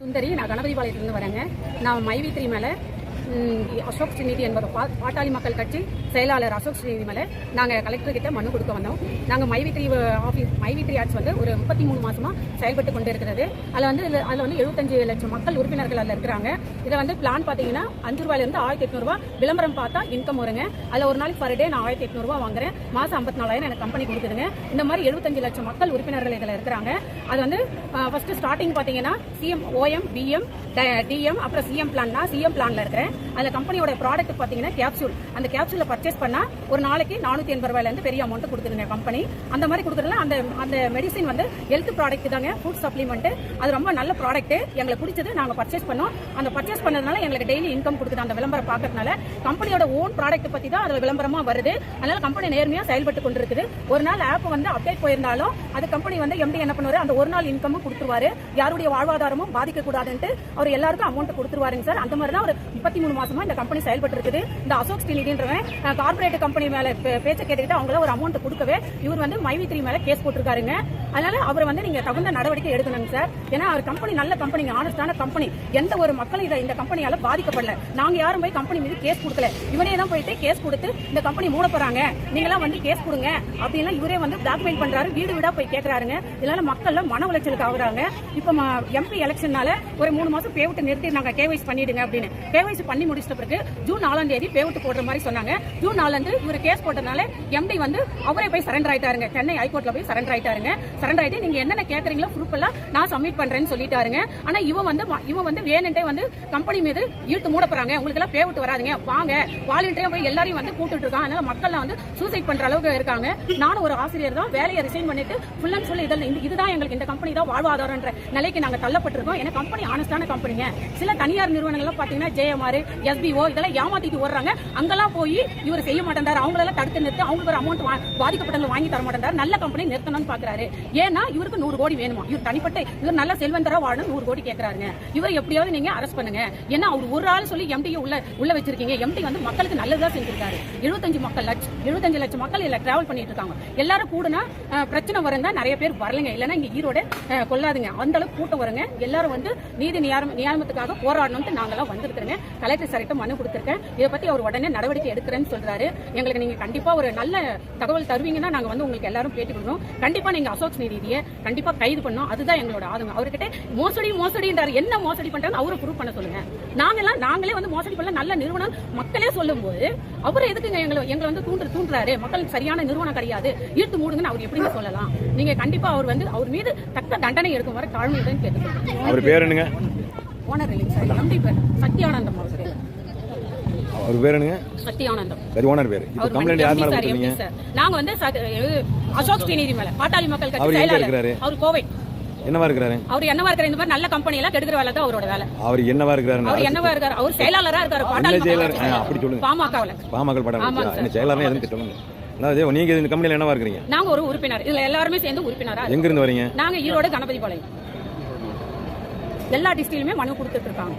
சுந்தரி நான் கணபதிபாளையத்துலேருந்து வரேங்க. நான் மைவி த்ரீ மேலே அசோக் ஸ்ரீநிதி என்பது பா பாட்டாளி மக்கள் கட்சி செயலாளர் அசோக் ஸ்ரீநிதி மேலே நாங்கள் கலெக்டர்கிட்ட மனு கொடுக்க வந்தோம். நாங்கள் மைவித்ரி ஆஃபீஸ் மைவி ஆட்சி வந்து ஒரு முப்பத்தி மூணு மாசமா செயல்பட்டு கொண்டு இருக்கிறது அதில் வந்து அதில் வந்து எழுபத்தஞ்சு லட்சம் மக்கள் உறுப்பினர்கள் அதில் இருக்கிறாங்க. இதில் வந்து பிளான் பார்த்தீங்கன்னா அஞ்சு ரூபாயிலேருந்து ஆயிரத்தி எட்நூறுபா விளம்பரம் பார்த்தா இன்கம் வருங்க. அதில் ஒரு நாளைக்கு பர் டே நான் ஆயிரத்தி எட்நூறுபா வாங்குறேன். மாதம் ஐம்பத்தி நாலாயிரம் எனக்கு கம்பெனி கொடுக்குதுங்க. இந்த மாதிரி எழுபத்தஞ்சு லட்சம் மக்கள் உறுப்பினர்கள் இதில் இருக்கிறாங்க. அது வந்து ஃபர்ஸ்ட் ஸ்டார்டிங் பார்த்தீங்கன்னா சிஎம் ஓஎம் பிஎம் டிஎம் அப்புறம் சிஎம் பிளான் சிஎம் பிளான்ல இருக்கிறேன். அதில் கம்பெனியோட ப்ராடக்ட் பார்த்தீங்கன்னா கேப்சூல் அந்த கேப்சூலை பர்ச்சேஸ் பண்ணால் ஒரு நாளைக்கு நானூற்றி எண்பது ரூபாயிலேருந்து பெரிய அமௌண்ட் கொடுத்துருங்க கம்பெனி அந்த மாதிரி கொடுக்குறதுல அந்த அந்த மெடிசின் வந்து ஹெல்த் ப்ராடக்ட் தாங்க ஃபுட் சப்ளிமெண்ட் அது ரொம்ப நல்ல ப்ராடக்ட் எங்களுக்கு பிடிச்சது. நாங்கள் பர்ச்சேஸ் பண்ணோம். அந்த பர்ச்சேஸ் பண்ணதுனால எங்களுக்கு டெய்லி இன்கம் கொடுக்குது. அந்த விளம்பரம் பார்க்கறதுனால கம்பெனியோட ஓன் ப்ராடக்ட் பற்றி தான் அதில் விளம்பரமாக வருது. அதனால கம்பெனி நேர்மையாக செயல்பட்டு கொண்டிருக்குது. ஒரு நாள் ஆப் வந்து அப்டேட் போயிருந்தாலும் அது கம்பெனி வந்து எம்டி என்ன பண்ணுவார்? அந்த ஒரு நாள் இன்கமும் கொடுத்துருவாரு. யாருடைய வாழ்வாதாரமும் பாதிக்கக்கூடாதுன்ட்டு அவர் எல்லாருக்கும் அமௌண்ட் கொடுத்துருவாருங்க சார். அந்த மாதிரி தான் ஒரு முப்பத்தி மூணு மாசமா இந்த கம்பெனி செயல்பட்டு இருக்குது இந்த அசோக் ஸ்டீலின்றவன் கார்பரேட் கம்பெனி மேல பேச்சை கேட்டுக்கிட்டு அவங்கள ஒரு அமௌண்ட் கொடுக்கவே இவர் வந்து மைவி த்ரீ மேல கேஸ் போட்டிருக்காருங்க. அதனால அவர் வந்து நீங்க தகுந்த நடவடிக்கை எடுக்கணுங்க சார் ஏன்னா அவர் கம்பெனி நல்ல கம்பெனிங்க ஆனஸ்டான கம்பெனி எந்த ஒரு மக்களும் இதை இந்த கம்பெனியால பாதிக்கப்படல. நாங்க யாரும் போய் கம்பெனி மீது கேஸ் கொடுக்கல. இவனே தான் போயிட்டு கேஸ் கொடுத்து இந்த கம்பெனி மூட போறாங்க. நீங்களாம் வந்து கேஸ் கொடுங்க. அப்படின்னா இவரே வந்து பிளாக்மெயில் பண்றாரு. வீடு வீடா போய் கேட்கறாருங்க இதனால மக்கள் மன உளைச்சலுக்கு ஆகுறாங்க. இப்ப எம்பி எலெக்ஷனால ஒரு மூணு மாசம் பேவிட்டு நிறுத்தி நாங்க கேவைஸ் பண்ணிடுங்க அப்படின்னு. கேவைஸ் பண்ணி முடிச்சிட்ட பிறகு ஜூன் நாலாம் தேதி பேவிட்டு போடுற மாதிரி சொன்னாங்க. ஜூன் நாலாந்து இவர் கேஸ் போட்டதுனால எம்டி வந்து அவரே போய் சரண்டர் ஆயிட்டாருங்க. சென்னை ஹைகோர்ட்ல போய் சரண்டர் ஆயிட்டாருங்க. சரண்டர் ஆயிட்டு நீங்க என்னென்ன கேக்குறீங்களோ ப்ரூஃப் எல்லாம் நான் சப்மிட் பண்றேன்னு சொல்லிட்டாருங்க. ஆனா இவன் வந்து இவன் வந்து வேணுட்டே வந்து கம்பெனி மீது ஈட்டு மூட போறாங்க. உங்களுக்கு எல்லாம் பேவிட்டு வராதுங்க. வாங்க. வாலண்டியரா போய் எல்லாரையும் வந்து கூப்பிட்டு இருக்காங்க. அதனால மக்கள்லாம் வந்து சூசைட் பண்ற அளவுக்கு இருக்காங்க. நானும் ஒரு ஆசிரியர் தான். வேலையை ரிசைன் பண்ணிட்டு ஃபுல் அண்ட் ஃபுல் இதில் இதுதான் எங்களுக்கு இந்த கம்பெனி தான் வாழ்வாதாரம்ன்ற நிலைக்கு நாங்க தள்ளப்பட்டிருக்கோம். ஏன்னா கம்பெனி ஆனஸ்டான கம்பெனிங்க சில தனியார் நிறுவனங்கள்லாம் பாத்தீங்கன்னா ஜேஎம்ஆர் எஸ்பிஓ இதெல்லாம் ஏமாத்திட்டு ஓடுறாங்க. அங்கெல்லாம் போய் இவர் செய்ய மாட்டேன்டாரு அவங்களெல்லாம் தடுத்து நிறுத்தி அவங்களுக்கு ஒரு அமௌண்ட் பாதிக்கப்பட்டவங்க வாங்கி தர மாட்டேன்டாரு நல்ல கம்பெனி நிறுத்தணும்னு பாக்குறாரு. ஏன்னா இவருக்கு நூறு கோடி வேணுமா? இவர் தனிப்பட்ட இவர் நல்ல செல்வந்தரா வாழணும் நூறு கோடி கேட்கறாருங்க இவர் எப்படியாவது நீங்க அரெஸ்ட் பண்ணுங்க. ஏன்னா அவர் ஒரு ஆள் சொல்லி எம்டி உள்ள உள்ள வச்சிருக்கீங்க. எம்டி வந்து மக்களுக்கு நல்லதா செஞ்சிருக்காரு. எழுபத்தஞ்சு மக்கள் லட்சம் எழுபத்தஞ்சு லட்சம் மக்கள் இதுல டிராவல் பண்ணிட்டு இருக்காங்க. எல்லாரும் கூடுனா பிரச்சனை வரும் நிறைய பேர் வரலங்க. இல்லைன்னா இங்க ஈரோடு கொள்ளாதுங்க. அந்த அளவுக்கு கூட்டம் வருங்க. எல்லாரும் வந்து நீதி நியாயம் நியாயத்துக்காக போராடணும்னு நாங்கெல்லாம் வந்திருக்கிறேங்க. கலெக்டர் சார்கிட்ட மனு கொடுத்துருக்கேன். இதை பத்தி அவர் உடனே நடவடிக்கை எடுக்கிறேன்னு சொல்றாரு. எங்களுக்கு நீங்க கண்டிப்பா ஒரு நல்ல தகவல் தருவீங்கன்னா நாங்க வந்து உங்களுக்கு எல்லாரும் பேட்டி கொடுக்குறோம் கண்டிப்பா நீங்க அசோக் நீதியை கண்டிப்பா கைது பண்ணோம் அதுதான் எங்களோட ஆதங்கம். அவர்கிட்ட மோசடி மோசடின்றாரு. என்ன மோசடி பண்றாரு அவரை ப்ரூவ் பண்ண சொல்லுங்க. நாங்கெல்லாம் நாங்களே வந்து மோசடி பண்ண நல்ல நிறுவனம். மக்களே சொல்லும்போது அவர் எதுக்குங்க எங்களை எங்களை வந்து தூண்டு தூண்டுறாரு? மக்களுக்கு சரியான நிறுவனம் கிடையாது. ஈர்த்து மூடுங்கன்னு அவர் எப்படிங்க சொல்லலாம்? நீங்க கண்டிப்பா அவர் வந்து அவர் மீது தக்க தண்டனை எடுக்கும் வர தாழ்மையுடன் கேட்டுக்கோங்க அவர் பேர் என்னங்க? ஓனர் இல்லைங்க சார் எம்டி பேர் சத்யானந்தம் அவர் பேர். அவர் பேர் என்னங்க சத்யானந்தம் சரி ஓனர் பேர். இப்போ அவர் கம்ப்ளைண்ட் யார் மேல சார் எம்டி கொடுத்தீங்க? சார் நாங்க வந்து சத்- இது அசோக் ஸ்ரீநிதி மேல பாட்டாளி மக்கள் கட்சி செயலாளர்? அவர் கோவை. என்னவா இருக்கிறாரு? அவர் என்னவா இருக்கிற இந்த மாதிரி நல்ல கம்பெனி எல்லாம் கெடுக்கிற வேலை தான் அவரோட வேலை. அவர் என்னவா இருக்கிறாரு அவர் என்னவா இருக்காரு? அவர் செயலாளரா இருக்காரு பாட்டாளி செயலாளர்? அப்படி சொல்லுங்க. பாமகவுல. வச்சா? சார். என்ன செயலாளர் எதுவும் சொல்லுங்க? அதாவது நீங்க இந்த கம்பெனில என்னவா இருக்கிறீங்க? நாங்க ஒரு உறுப்பினர். இதுல எல்லாருமே சேர்ந்து உறுப்பினரா. எங்க இருந்து வரீங்க? நாங்க ஈரோடு கணபதி பாளையம். எல்லா டிஸ்ட்ரிக்ட்லயுமே மனு கொடுத்துட்டு இருக்காங்க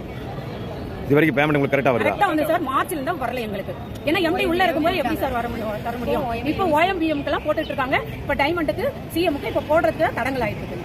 இது வரைக்கும் பேமெண்ட் உங்களுக்கு கரெக்டா வருதா? கரெக்டா வந்து சார் மார்ச்ல இருந்தா வரல எங்களுக்கு. ஏன்னா எம்டி உள்ள இருக்கும்போது எப்படி சார் வர முடியும் தர முடியும்? இப்போ ஓஎம்பிஎம்க்கு எல்லாம் போட்டுட்டு இருக்காங்க இப்ப டைமண்டுக்கு சிஎம்க்கு இப்ப போடுறதுக்கு தடங்கள் ஆயிட்டு இருக்கு